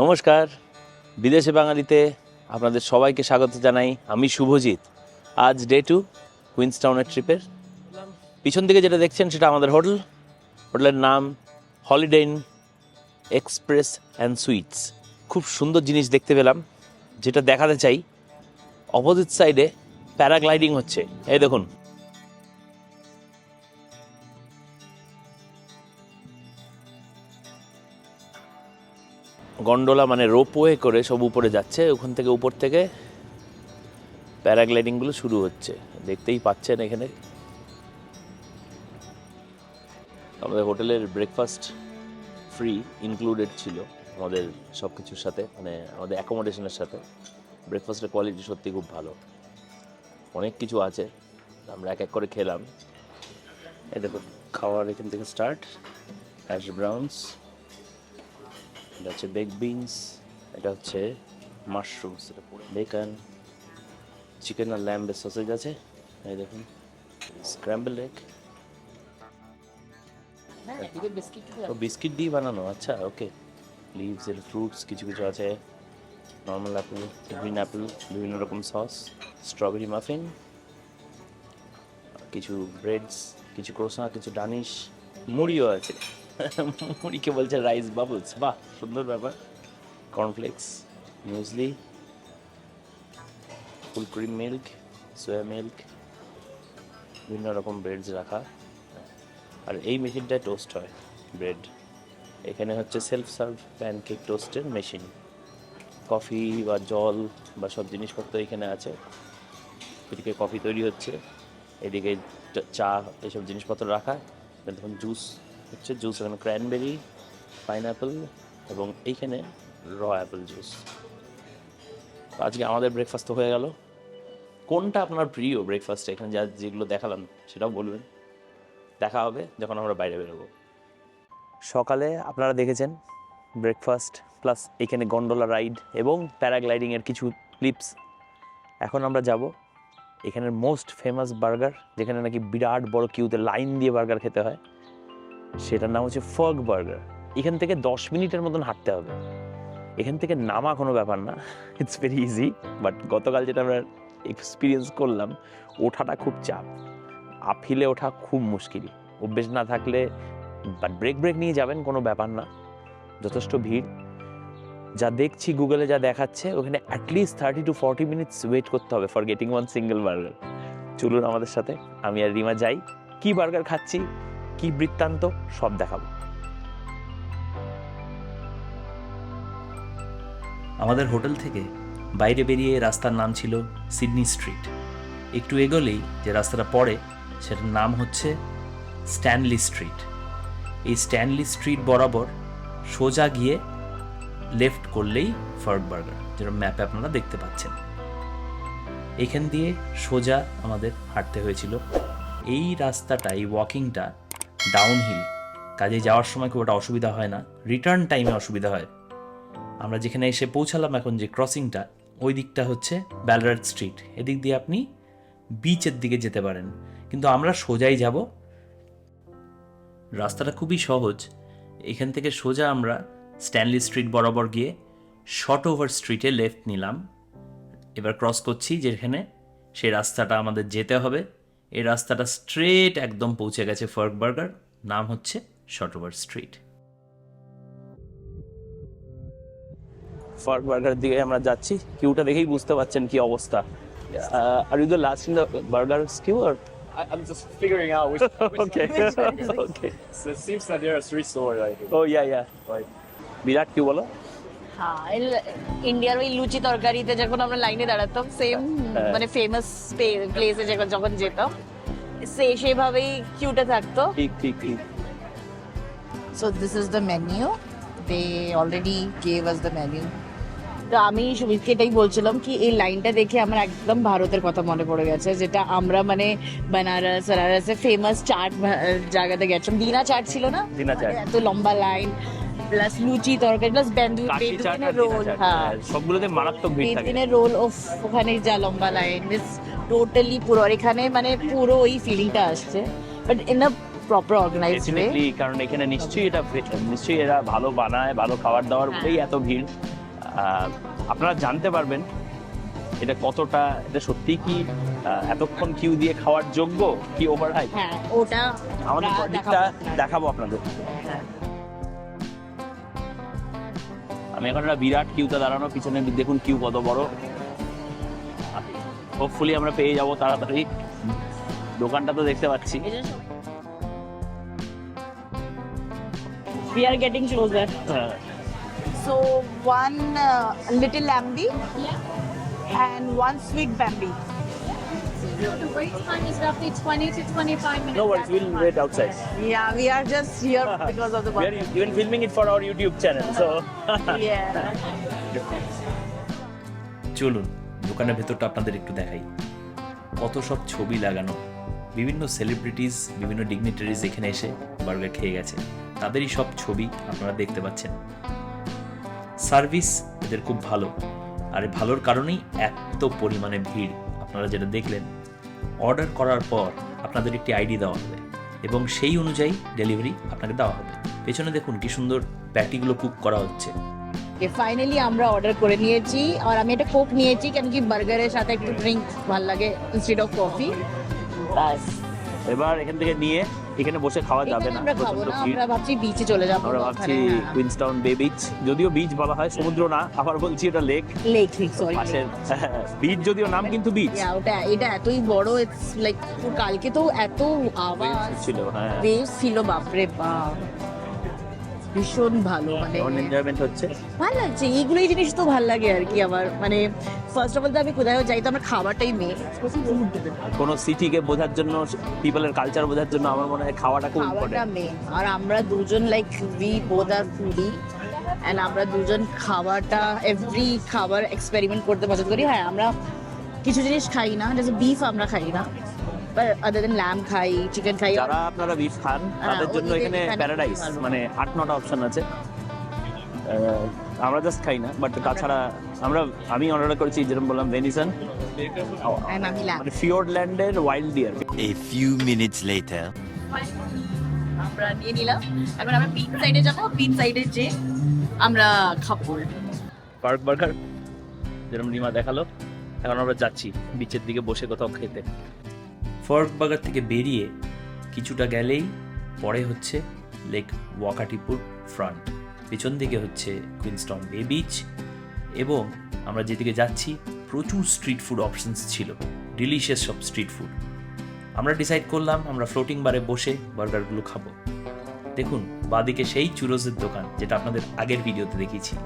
নমস্কার। বিদেশে বাঙালিতে আপনাদের সবাইকে স্বাগত জানাই আমি শুভজিৎ। আজ ডে টু কুইন্সটাউনের ট্রিপের পিছন দিকে যেটা দেখছেন সেটা আমাদের হোটেল। হোটেলের নাম Holiday Inn Express and Suites খুব সুন্দর জিনিস দেখতে পেলাম, যেটা দেখাতে চাই। অপোজিট সাইডে প্যারাগ্লাইডিং হচ্ছে। এই দেখুন গন্ডোলা মানে রোপওয়ে করে সব উপরে যাচ্ছে, ওখান থেকে উপর থেকে প্যারাগ্লাইডিংগুলো শুরু হচ্ছে। দেখতেই পাচ্ছেন এখানে। আমাদের হোটেলের ব্রেকফাস্ট ফ্রি ইনক্লুডেড ছিল আমাদের সব কিছুর সাথে মানে আমাদের অ্যাকোমোডেশনের সাথে। ব্রেকফাস্টের কোয়ালিটি সত্যি খুব ভালো। অনেক কিছু আছে, আমরা এক এক করে খেলাম। এই দেখো খাওয়ার এখান থেকে স্টার্ট হ্যাশ ব্রাউন্স এটা হচ্ছে বেক বিনস এটা হচ্ছে মাশরুমস এটা পুরো বেকন চিকেন আর ল্যাম্বের সসেজ আছে। এই দেখুন স্ক্র্যাম্বল এগ ও বিস্কিট দিয়ে বানানো আচ্ছা ওকে লিভস এর ফ্রুটস কিছু কিছু আছে। নর্মাল অ্যাপেল গ্রিন অ্যাপেল বিভিন্ন রকম সস স্ট্রবেরি মাফিন কিছু ব্রেডস কিছু ক্রোসা কিছু ডানিশ মুড়িও আছে। মুড়িকে বলছে রাইস বাবলস বাহ, সুন্দর ব্যাপার। Cornflakes muesli full cream milk soya milk বিভিন্ন রকম ব্রেডস রাখা। আর এই মেশিনটায় টোস্ট হয় ব্রেড এখানে হচ্ছে সেলফ সার্ভ প্যানকেক টোস্টের মেশিন কফি বা জল বা সব জিনিসপত্র এখানে আছে। এদিকে কফি তৈরি হচ্ছে, এদিকে চা এসব জিনিসপত্র রাখা। দেখুন জুস হচ্ছে জুস এখানে ক্র্যানবেরি পাইনঅ্যাপেল এবং এইখানে র অ্যাপেল জুস আজকে আমাদের ব্রেকফাস্ট তো হয়ে গেল। কোনটা আপনার প্রিয় ব্রেকফাস্ট এখানে যা যেগুলো দেখালাম, সেটাও বলবেন। দেখা হবে যখন আমরা বাইরে বেরোবো। সকালে আপনারা দেখেছেন ব্রেকফাস্ট প্লাস এখানে গন্ডোলা রাইড এবং প্যারাগ্লাইডিংয়ের কিছু ক্লিপস এখন আমরা যাব এখানের মোস্ট ফেমাস বার্গার যেখানে নাকি বিরাট বড় কিউতে লাইন দিয়ে বার্গার খেতে হয়। সেটার নাম হচ্ছে ফগ বার্গার। এখান থেকে দশ মিনিটের মতন হাঁটতে হবে। এখান থেকে নামা কোনো ব্যাপার না। ইটস ভেরি ইজি বাট গতকাল যেটা আমরা এক্সপিরিয়েন্স করলাম, ওঠাটা খুব চাপ। আপহিলে ওঠা খুব মুশকিল। অভ্যেস না থাকলে বাট ব্রেক ব্রেক নিয়ে যাবেন কোনো ব্যাপার না। যথেষ্ট ভিড়। যা দেখছি গুগলে যা দেখাচ্ছে, ওখানে at least thirty to forty minutes wait করতে হবে for getting one single burger চলুন আমাদের সাথে। আমি আর রিমা যাই। কি বার্গার খাচ্ছি? কি বৃত্তান্ত, সব দেখাবো। আমাদের হোটেল থেকে বাইরে বেরিয়ে রাস্তার নাম ছিল সিডনি স্ট্রিট। একটু এগোলেই যে রাস্তাটা পড়ে, সেটার নাম হচ্ছে স্ট্যানলি স্ট্রিট। এই স্ট্যানলি স্ট্রিট বরাবর সোজা গিয়ে লেফট করলেই ফার্ড বার্গার, যেটা ম্যাপে আপনারা দেখতে পাচ্ছেন। এখান দিয়ে সোজা আমাদের হাঁটতে হয়েছিল। এই রাস্তাটা এই ওয়াকিংটা ডাউনহিল কাজে যাওয়ার সময় খুব একটা অসুবিধা হয় না রিটার্ন টাইমে অসুবিধা হয়। আমরা যেখানে এসে পৌঁছালাম এখন যে ক্রসিংটা ওই দিকটা হচ্ছে ব্যালরাট স্ট্রিট এদিক দিয়ে আপনি বিচের দিকে যেতে পারেন। কিন্তু আমরা সোজাই যাব। রাস্তাটা খুবই সহজ। এখান থেকে সোজা আমরা স্ট্যানলি স্ট্রিট বরাবর গিয়ে শর্ট ওভার স্ট্রিটে লেফট নিলাম। এবার ক্রস করছি যেখানে সেই রাস্তাটা আমাদের যেতে হবে। এই রাস্তাটা স্ট্রেট একদম পৌঁছে গেছে ফার্ক বার্গার নাম হচ্ছে Shotover Street Fergburger দিকে আমরা যাচ্ছি কিউটা দেখেই বুঝতে পারছেন কি অবস্থা are you the last in the burger queue R I'm just figuring out which. which okay okay So it seems that there are three stores. I think. Oh yeah yeah Virat queue বলো হ্যাঁ ইন্ডিয়ার ওই লুচি তরকারিতে যখন আমরা লাইনে দাঁড়াতাম same. মানে famous প্লেসে যখন যখন যেতাম সে সেভাবেই কিউটে থাকতো ঠিক ঠিক ঠিক So this is the menu. They already gave us the menu. তো আমি সুমিতকে এটাই বলছিলাম কি এই লাইনটা দেখে আমার একদম ভারতের কথা মনে পড়ে গেছে যেটা আমরা মানে বেনারস বেনারসে ফেমাস চাট জায়গাতে গেছিলাম দিনা চাট ছিল না দিনা চাট। এত লম্বা লাইন প্লাস লুচি তরকারি প্লাস কাশি বেদুনের রোল হ্যাঁ। হ্যাঁ, সবগুলোতে মারাত্মক ভিড় থাকে। বেদুনের রোল অফ ওখানে যা লম্বা লাইন মিস টোটালি পুরো আর এখানে মানে পুরো ওই ফিলিংটা আসছে। But in a proper organised way কারণ এখানে নিশ্চয়ই এটা নিশ্চয়ই এরা ভালো বানায় ভালো খাবার দাবার হ্যাঁ। বলেই এত ভিড়। আপনারা জানতে পারবেন এটা কতটা এটা সত্যি কি এতক্ষণ কিউ দিয়ে খাওয়ার যোগ্য কি ওভার হাই হ্যাঁ ওটা আমাদের দেখাবো। দেখাবো আপনাদের। আমি এখন একটা বিরাট কিউতে দাঁড়ানো পিছনে দেখুন কিউ কত বড় হোপফুলি আমরা পেয়ে যাব তাড়াতাড়ি দোকানটা তো দেখতে পাচ্ছি We are getting closer. হ্যাঁ। So one uh, little lambi and one sweet bambi. The wait time is roughly 20 to 25 minutes. No worries, we'll wait outside. Yeah, we are just here because of the We are birthday. even filming it for our YouTube channel, so Yeah. চলুন দোকানের ভেতরটা আপনাদের একটু দেখাই কত সব ছবি লাগানো বিভিন্ন সেলিব্রিটিস বিভিন্ন ডিগনিটারিজ এখানে এসে বার্গার খেয়ে গেছে তাদেরই সব ছবি আপনারা দেখতে পাচ্ছেন সার্ভিস এদের খুব ভালো আর ভালোর কারণেই এত পরিমাণে ভিড় আপনারা যেটা দেখলেন অর্ডার করার পর আপনাদের একটি আইডি দেওয়া হবে এবং সেই অনুযায়ী ডেলিভারি আপনাকে দেওয়া হবে। পেছনে দেখুন কি সুন্দর প্যাটিগুলো কুক করা হচ্ছে। ফাইনালি আমরা অর্ডার করে নিয়েছি। আর আমি এটা কোক নিয়েছি কেন কি বার্গারের সাথে একটু ড্রিঙ্ক ভালো লাগে ইনস্টেড অফ কফি বাস এবার এখান থেকে নিয়ে এখানে বসে খাওয়া যাবে না আমরা প্রচণ্ড ভিড়। আমরা ভাবছি বিচে চলে যাব আমরা ভাবছি। কুইন্সটাউন বে বিচ যদিও বিচ বলা হয় সমুদ্র না আবার বলছি এটা লেক লেক সরি পাশের বিচ যদিও নাম কিন্তু বিচ ওটা এটা এতই বড় ইটস লাইক কালকে তো এত আওয়াজ ছিল হ্যাঁ। ছিল বাপরে বাপ। ভীষণ ভালো মানে এনজয়মেন্ট হচ্ছে। ভালো লাগছে এইগুলোই জিনিস তো ভালো লাগে আর কি আমার মানে ফার্স্ট অফ অল তো আমি কোথাও যাই তো আমার খাবারটাই মেন কোনো সিটিকে বোঝার জন্য পিপলের কালচার বোঝার জন্য আমার মনে হয় খাওয়াটা খুব ইম্পর্টেন্ট আর আমরা দুজন like we both are foodie and আমরা দুজন খাবারটা এভরি খাবার এক্সপেরিমেন্ট করতে পছন্দ করি। হ্যাঁ আমরা কিছু জিনিস খাই না বিফ আমরা খাই না। আদার দেন ল্যাম খাই চিকেন খাই। যারা আপনারা বিফ খান তাদের জন্য এখানে প্যারাডাইস মানে আট নটা অপশন আছে। আহ, আমরা জাস্ট খাই না বাট তাছাড়া আমরা আমি অর্ডার করেছি যেরকম বললাম ভেনিসন মানে ফিওরল্যান্ডের wild deer A few minutes later. আমরা নিয়ে নিলাম। এখন আমরা বিচ সাইডে যাব বিচ সাইডে যে আমরা খাব। পার্ক বার্গার যেরকম রিমা দেখাল এখন আমরা যাচ্ছি বিচের দিকে বসে কোথাও খেতে। ফর্ক বাগার থেকে বেরিয়ে কিছুটা গেলেই পরে হচ্ছে লেক ওয়াকাটিপুর ফ্রন্ট। পেছন দিকে হচ্ছে কুইন্সটন বে বিচ এবং আমরা যেদিকে যাচ্ছি, প্রচুর স্ট্রিট ফুড অপশনস ছিল। ডিলিশিয়াস সব স্ট্রিট ফুড। আমরা ডিসাইড করলাম, আমরা ফ্লোটিং বারে বসে বার্গারগুলো খাব। দেখুন, বাদিকে সেই চুরোজের দোকান যেটা আপনাদের আগের ভিডিওতে দেখিয়েছি।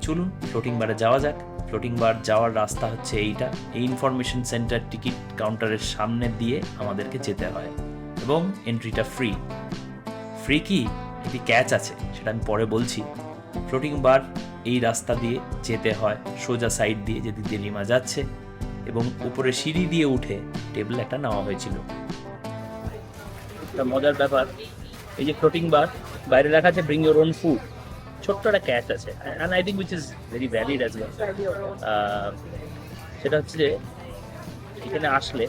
চলুন, ফ্লোটিং বারে যাওয়া যাক। ফ্লোটিং বার যাওয়ার রাস্তা হচ্ছে এইটা। এই ইনফরমেশন সেন্টার টিকিট কাউন্টারের সামনে দিয়ে আমাদেরকে যেতে হয় এবং এন্ট্রিটা ফ্রি ফ্রি কি? একটি ক্যাচ আছে, সেটা আমি পরে বলছি। ফ্লোটিং বার এই রাস্তা দিয়ে যেতে হয়, সোজা সাইড দিয়ে দিয়ে রিমা যাচ্ছে এবং উপরে সিঁড়ি দিয়ে উঠে টেবিল একটা নেওয়া হয়েছিল। একটা মজার ব্যাপার, এই যে ফ্লোটিং বার বাইরে লেখা আছে ব্রিং ইউর ওন ফুড ছোট্ট একটা ক্যাচ আছে and I think which is very valid as well সেটা হচ্ছে যে এখানে আসলে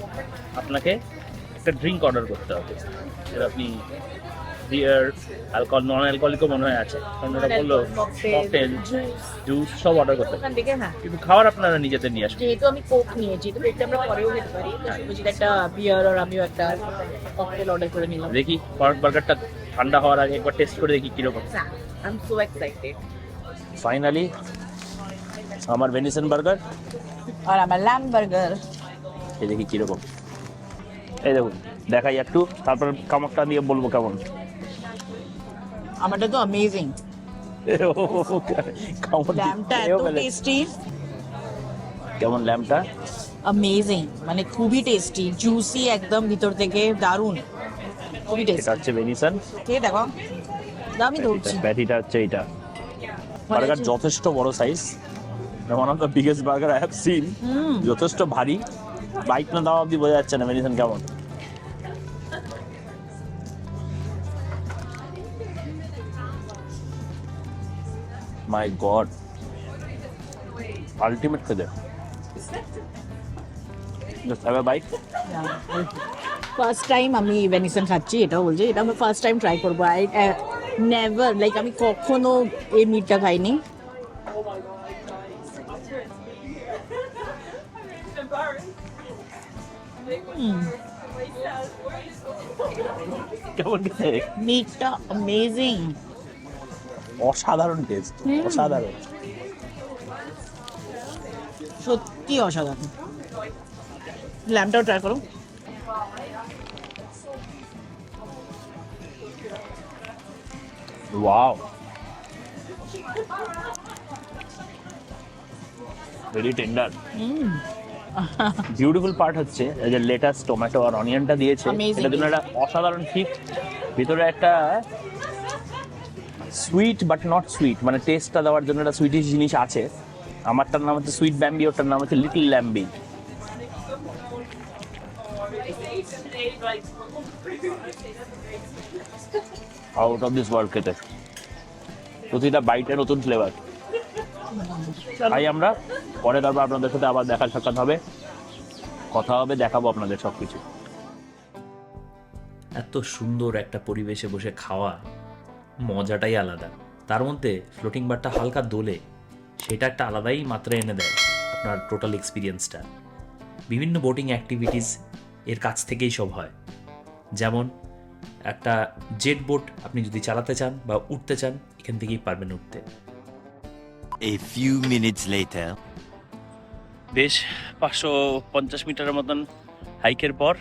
আপনাকে একটা ড্রিঙ্ক অর্ডার করতে হবে। সেটা আপনি বিয়ার অ্যালকোহল নন অ্যালকোহলিকও মনে হয় আছে। কারণ ওরা বলল ককটেল জুস সব অর্ডার করতে হ্যাঁ। কিন্তু খাবার আপনারা নিজেদের নিয়ে আসবেন যেহেতু আমি কোক নিয়েছি তো এটা আমরা পরেও খেতে পারি তো একটা বিয়ার আর আমিও একটা ককটেল অর্ডার করে নিলাম। দেখি পার্ক বার্গারটা ঠান্ডা হওয়ার আগে একবার টেস্ট করে দেখি কীরকম। I am so excited finally আমার ভেনিসন বার্গার আর আমার lamb বার্গার এই দেখি কীরকম। এই দেখুন দেখাই একটু তারপর কামকটা দিয়ে বলব কেমন। আমারটা তো অ্যামেজিং কেমন ল্যাম্পটা অ্যামেজিং মানে খুবই টেস্টি জুসি একদম ভিতর থেকে দারুণ। এটা হচ্ছে ভেনিসন খেয়ে দেখো। দাও, আমি ধরছি। প্যাটিটা হচ্ছে মানে বার্গার যথেষ্ট বড় size one of the biggest burger I have seen যথেষ্ট ভারী। বাইক না দেওয়া অব্দি বোঝা যাচ্ছে না ভেনিসন কেমন। মাই গড আলটিমেট খেতে। বাইক ফার্স্ট টাইম আমি ভেনিসন খাচ্ছি এটাও বলছি এটা আমি ফার্স্ট টাইম ট্রাই করব। আই নেভার লাইক আমি কখনো এই মিটটা খাইনি। কেমন মিটটা অ্যামেজিং অসাধারণ টেস্ট অসাধারণ। সত্যি অসাধারণ। ল্যাম্পটাও ট্রাই করো। Wow very tender beautiful part হচ্ছে এই যে লেটাস টমেটো আর অনিয়নটা দিয়েছে. এটা জন্য একটা অসাধারণ হিট ভিতরে একটা সুইট বাট নট সুইট মানে টেস্টটা দেওয়ার জন্য একটা সুইটিশ জিনিস আছে। আমারটার নাম হচ্ছে সুইট ব্যাম্বি ওটার নাম হচ্ছে Little Lamby out of this world খেতে প্রতিটা বাইটে নতুন ফ্লেভার তাই আমরা পরে তারপর আপনাদের সাথে আবার দেখা সাক্ষাৎ হবে। কথা হবে দেখাবো আপনাদের সব কিছু এত সুন্দর একটা পরিবেশে বসে খাওয়া মজাটাই আলাদা। তার মধ্যে ফ্লোটিং বারটা হালকা দোলে সেটা একটা আলাদাই মাত্রা এনে দেয় আপনার টোটাল এক্সপিরিয়েন্সটা বিভিন্ন বোটিং অ্যাক্টিভিটিস এর কাছ থেকেই সব হয়। যেমন একটা জেট বোট আপনি যদি চালাতে চান বা উঠতে চান এখান থেকেই পারবেন উঠতে। A few minutes later. বেশ পাঁচশো পঞ্চাশ মিটারের মতন হাইকের পর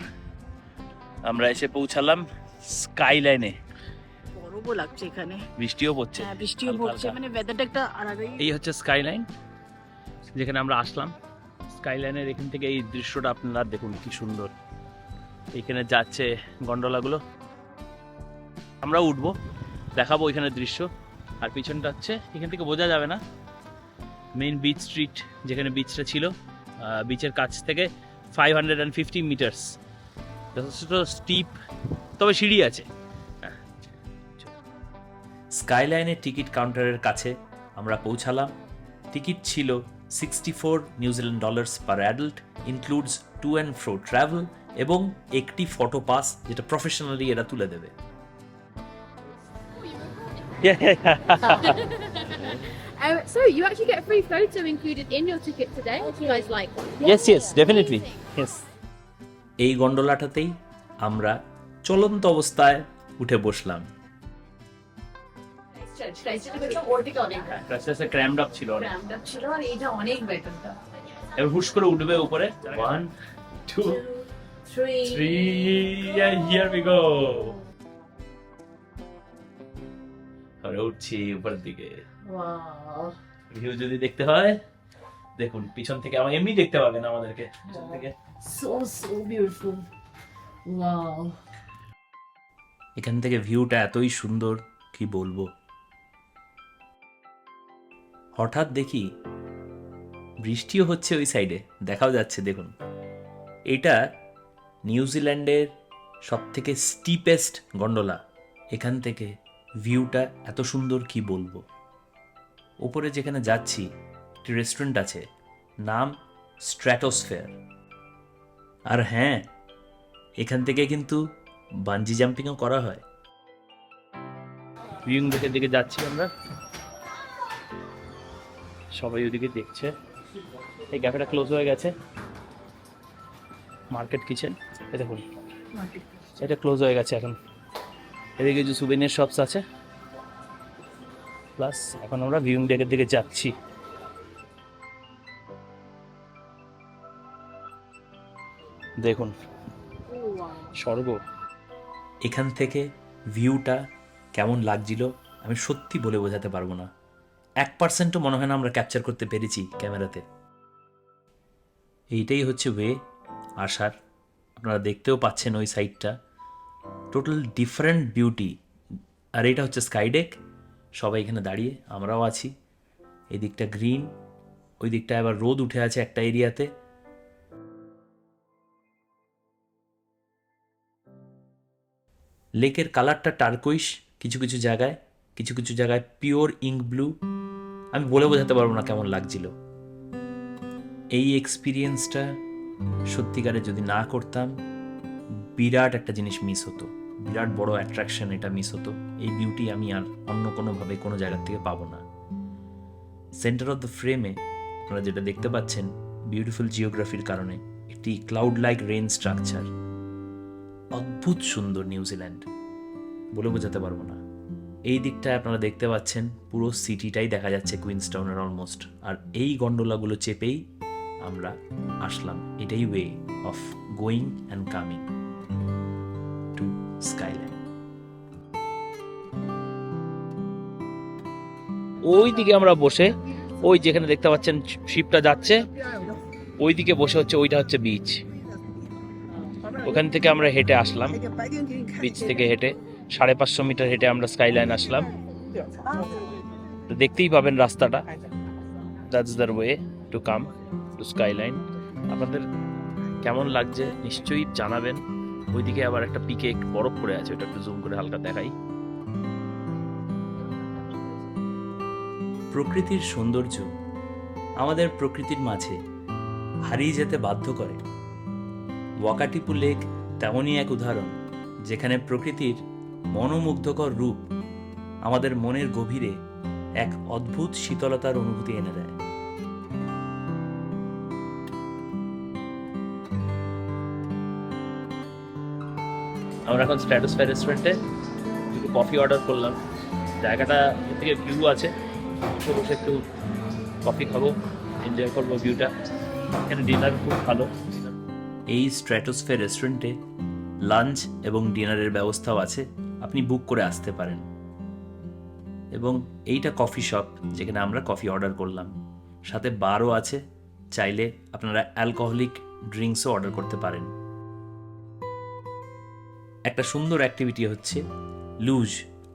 আমরা এসে পৌঁছালাম স্কাই লাইনে বরফও লাগছে এখানে। বৃষ্টিও পড়ছে। হ্যাঁ বৃষ্টিও পড়ছে মানে ওয়েদারটা একটা আলাদাই এই হচ্ছে স্কাই লাইন যেখানে আমরা আসলাম। স্কাই লাইনের এখান থেকে এই দৃশ্যটা আপনারা দেখুন কি সুন্দর। এখানে যাচ্ছে গন্ডোলাগুলো আমরা উঠবো, দেখাবো ওইখানে দৃশ্য। আর পিছনটা হচ্ছে, এখান থেকে বোঝা যাবে না মেইন বিচ স্ট্রিট যেখানে বিচটা ছিল বিচের কাছ থেকে five hundred and fifty metres যথেষ্ট স্টিপ তবে সিঁড়ি আছে। স্কাইলাইনের টিকিট কাউন্টারের কাছে আমরা পৌঁছালাম। টিকিট ছিল sixty four New Zealand dollars per adult includes to and fro travel এবং একটি ফটো পাস যেটা প্রফেশনালি এরা তুলে দেবে। Uh, so you actually get a free photo included in your ticket today. If you guys like. Yes yes definitely yes এই গন্ডোলাটাতেই আমরা চলন্ত অবস্থায় উঠে বসলাম। ক্র্যামড আপ ছিল অনেক। ছিল আর এইটা অনেক এবার হুশ করে উঠবে উপরে। One two three three here we go আমরা উঠছি উপরের দিকে। ভিউ যদি দেখতে হয় দেখুন পিছন থেকে আমার এমনি দেখতে পাবেন আমাদেরকে পিছন থেকে। সো সো বিউটিফুল ওয়াও এখান থেকে ভিউটা এতই সুন্দর কি বলব? হঠাৎ দেখি বৃষ্টিও হচ্ছে ওই সাইডে দেখাও যাচ্ছে দেখুন। এটা নিউজিল্যান্ডের সব থেকে স্টিপেস্ট গন্ডোলা এখান থেকে ভিউটা এত সুন্দর কি বলব? ওপরে যেখানে যাচ্ছি, একটি রেস্টুরেন্ট আছে, নাম স্ট্র্যাটোসফেয়ার আর হ্যাঁ এখান থেকে কিন্তু বাঞ্জি জাম্পিংও করা হয়। ভিউ দেখে দিকে যাচ্ছি আমরা। সবাই ওদিকে দেখছে। এই ক্যাফেটা ক্লোজ হয়ে গেছে। মার্কেট কিচেন এই দেখুন। এটা ক্লোজ হয়ে গেছে এখন। এদিকে কিছু সুবেনিয়ার শপস আছে প্লাস এখন আমরা ভিউইং ডেকের দিকে যাচ্ছি। দেখুন স্বর্গ। এখান থেকে ভিউটা কেমন লাগছিল আমি সত্যি বলে বোঝাতে পারব না। এক পার্সেন্টও মনে হয় না আমরা ক্যাপচার করতে পেরেছি ক্যামেরাতে। এইটাই হচ্ছে ওয়ে আসার আপনারা দেখতেও পাচ্ছেন ওই সাইডটা। টোটাল ডিফারেন্ট বিউটি আর এটা হচ্ছে স্কাইডেক সবাই এখানে দাঁড়িয়ে, আমরাও আছি। এই দিকটা গ্রিন ওই দিকটা আবার রোদ উঠে আছে একটা এরিয়াতে। লেকের কালারটা টার্কোইশ কিছু কিছু জায়গায়, কিছু কিছু জায়গায় পিওর ইঙ্ক ব্লু আমি বলে বোঝাতে পারব না কেমন লাগছিল। এই এক্সপিরিয়েন্সটা সত্যিকারে যদি না করতাম, বিরাট একটা জিনিস মিস হতো। বিরাট বড় অ্যাট্রাকশন এটা মিস হতো। এই বিউটি আমি আর অন্য কোনোভাবে কোনো জায়গার থেকে পাবো না। সেন্টার অফ দ্য ফ্রেমে আপনারা যেটা দেখতে পাচ্ছেন বিউটিফুল জিওগ্রাফির কারণে একটি ক্লাউড লাইক রেন স্ট্রাকচার অদ্ভুত সুন্দর নিউজিল্যান্ড বলে বোঝাতে পারব না। এই দিকটায় আপনারা দেখতে পাচ্ছেন, পুরো সিটিটাই দেখা যাচ্ছে কুইন্সটাউনের অলমোস্ট আর এই গন্ডোলাগুলো চেপেই আমরা আসলাম এটাই way of going and coming to Skyline ওই দিকে আমরা বসে, ওই যেখানে দেখতে পাচ্ছেন শিপটা যাচ্ছে ওই দিকে বসে হচ্ছে, ওইটা হচ্ছে বিচ ওখান থেকে আমরা হেঁটে আসলাম। বিচ থেকে হেঁটে সাড়ে পাঁচশো মিটার হেঁটে আমরা স্কাইলাইন আসলাম। দেখতেই পাবেন রাস্তাটা। That's the way to come to Skyline আপনাদের কেমন লাগছে নিশ্চয়ই জানাবেন। ওইদিকে আবার একটা পিকে বরফ পড়ে আছে, ওটা একটু জুম করে হালকা দেখাই। প্রকৃতির সৌন্দর্য আমাদের প্রকৃতির মাঝে হারিয়ে যেতে বাধ্য করে। ওয়াকাটিপু লেক তেমনই এক উদাহরণ, যেখানে প্রকৃতির মনোমুগ্ধকর রূপ আমাদের মনের গভীরে এক অদ্ভুত শীতলতার অনুভূতি এনে দেয়। আমরা এখন স্ট্যাটাসফায়ার রেস্টুরেন্টে একটু কফি অর্ডার করলাম। জায়গাটা থেকে ভিউ আছে। বসে বসে একটু কফি খাব এনজয় করব ভিউটা এখানে ডিনার খুব ভালো। এই স্ট্র্যাটোস্ফেয়ার রেস্টুরেন্টে লাঞ্চ এবং ডিনারের ব্যবস্থাও আছে। আপনি বুক করে আসতে পারেন। এবং এইটা কফি শপ যেখানে আমরা কফি অর্ডার করলাম। সাথে বারও আছে। চাইলে আপনারা অ্যালকোহলিক ড্রিঙ্কসও অর্ডার করতে পারেন। একটা সুন্দর অ্যাক্টিভিটি হচ্ছে লুজ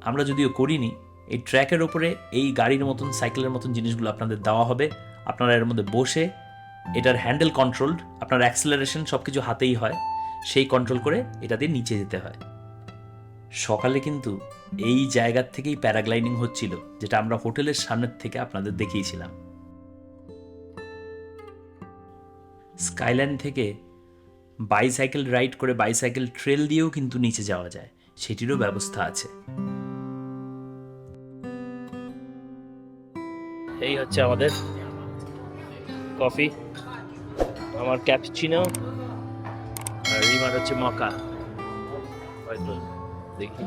আমরা যদিও করিনি, এই ট্র্যাকের ওপরে এই গাড়ির মতন সাইকেলের মতন জিনিসগুলো আপনাদের দেওয়া হবে। আপনারা এর মধ্যে বসে এটার হ্যান্ডেল কন্ট্রোলড আপনার অ্যাক্সেলারেশন সব কিছু হাতেই হয়, সেই কন্ট্রোল করে এটা দিয়ে নিচে যেতে হয়। সকালে কিন্তু এই জায়গার থেকেই প্যারাগ্লাইডিং হচ্ছিল, যেটা আমরা হোটেলের সামনের থেকে আপনাদের দেখিয়েছিলাম। স্কাইল্যান্ড থেকে বাইসাইকেল রাইড করে বাইসাইকেল ট্রেল দিয়েও কিন্তু নিচে যাওয়া যায়। সেটিরও ব্যবস্থা আছে। এই হচ্ছে আমাদের কফি। আমার ক্যাপচিনো আর রিমার হচ্ছে মকা। হয়তো দেখি।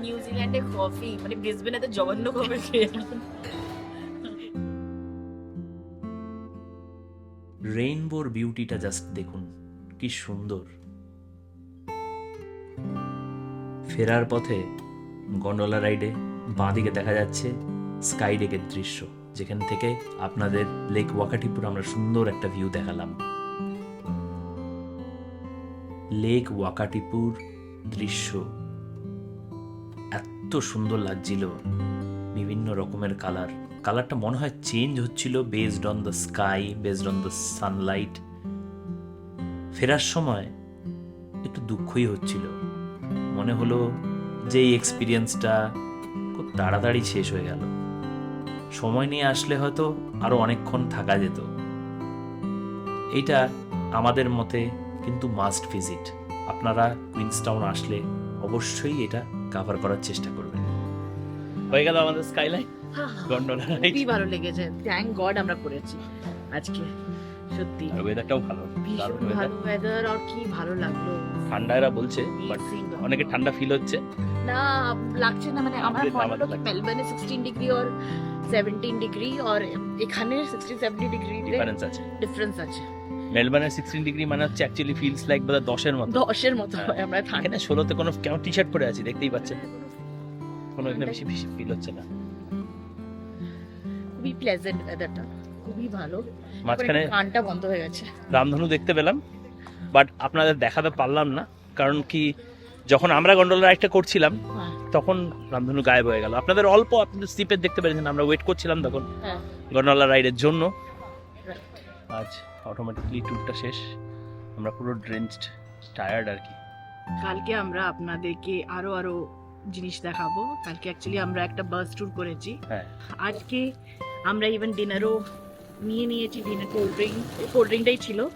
নিউজিল্যান্ডে কফি মানে ব্রিসবেনে তো জঘন্য কফি খেয়ে। রেইনবোর বিউটিটা জাস্ট দেখুন, কি সুন্দর। ফেরার পথে গন্ডোলা রাইডে বাঁদিকে দেখা যাচ্ছে স্কাই ডেকের দৃশ্য, যেখান থেকে আপনাদের লেক ওয়াকাটিপুর আমরা সুন্দর একটা ভিউ দেখালাম। লেক ওয়াকাটিপুর দৃশ্য এত সুন্দর লাগছিল, বিভিন্ন রকমের কালার কালারটা মনে হয় চেঞ্জ হচ্ছিল based on the sky based on the sunlight ফেরার সময় একটু দুঃখই হচ্ছিল। মনে হলো যে এই এক্সপিরিয়েন্সটা খুব তাড়াতাড়ি শেষ হয়ে গেল। সময় নিয়ে আসলে হয়তো আরও অনেকক্ষণ থাকা যেত। এইটা আমাদের মতে কিন্তু মাস্ট ভিজিট আপনারা কুইন্সটাউন আসলে অবশ্যই এটা কাভার করার চেষ্টা করবেন। হয়ে গেল আমাদের স্কাইলাইন খুবই ভালো লেগেছে। থ্যাংক গড আমরা করেছি আজকে সত্যি। ওয়েদারটাও ভালো ভালো ওয়েদার আর কি ভালো লাগল। ঠান্ডা এরা বলছে বাট অনেকে ঠান্ডা ফিল হচ্ছে। না লাগছে না মানে আমার 16 ডিগ্রি আর 17 ডিগ্রি আর এখানে 16 17 ডিগ্রি ডিফারেন্স আছে। ডিফারেন্স আছে। মেলবোর্নে 16 ডিগ্রি মানে হচ্ছে অ্যাকচুয়ালি ফিলস লাইক বোধহয় 10 এর মতো। 10 এর মতো হয়। আমরা না 16 তে কোনো কেমন টি-শার্ট পরে আছি দেখতেই পাচ্ছেন। হ্যাঁ, কোনো এখানে বেশি বেশি ফিল হচ্ছে না। খুবই প্লেজেন্ট ওয়েদারটা খুবই ভালো। মাঝখানে কানটা বন্ধ হয়ে গেছে। রামধনু দেখতে পেলাম বাট আপনাদের দেখাতে পারলাম না কারণ কি যখন আমরা গন্ডোলা রাইডটা করছিলাম হ্যাঁ। তখন রামধনু গায়েব হয়ে গেল। আপনাদের অল্প আপনাদের স্লিপের দেখতে পেরেছেন আমরা ওয়েট করছিলাম তখন হ্যাঁ। গন্ডোলা রাইডের জন্য. আজ অটোমেটিকলি ট্যুরটা শেষ। আমরা পুরো ড্রেঞ্চড টায়ার্ড আর কি। কালকে আমরা আপনাদেরকে আরও আরও জিনিস দেখাবো। কালকে অ্যাকচুয়ালি আমরা একটা বাস ট্যুর করেছি। হ্যাঁ। আজকে আমরা ইভেন ডিনারও নিয়ে নিয়েছি ডিনার কোল্ড ড্রিঙ্ক কোল্ড ড্রিঙ্কটাই ছিল।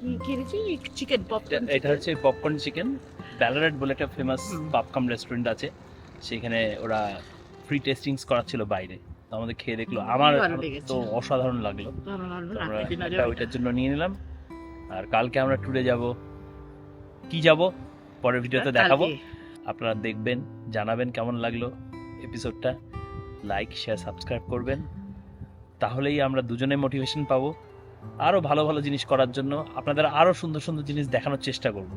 কি খেয়েছি চিকেন পপকর্ন এটা হচ্ছে পপকর্ন চিকেন ব্যালারেট বলে একটা ফেমাস পাপকাম রেস্টুরেন্ট আছে। সেখানে ওরা ফ্রি টেস্টিংস করাচ্ছিল বাইরে। তো আমাদের খেয়ে দেখল। আমার তো অসাধারণ লাগল। আমরা ওইটার জন্য নিয়ে নিলাম। আর কালকে আমরা ট্যুরে যাব। কি যাব? পরের ভিডিওতে দেখাবো। আপনারা দেখবেন জানাবেন কেমন লাগল এপিসোডটা লাইক শেয়ার সাবস্ক্রাইব করবেন। তাহলেই আমরা দুজনে মোটিভেশন পাবো। আরও ভালো ভালো জিনিস করার জন্য আপনাদের আরও সুন্দর সুন্দর জিনিস দেখানোর চেষ্টা করব।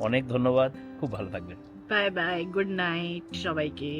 অনেক ধন্যবাদ, খুব ভালো থাকবেন। বাই বাই গুড নাইট সবাইকে।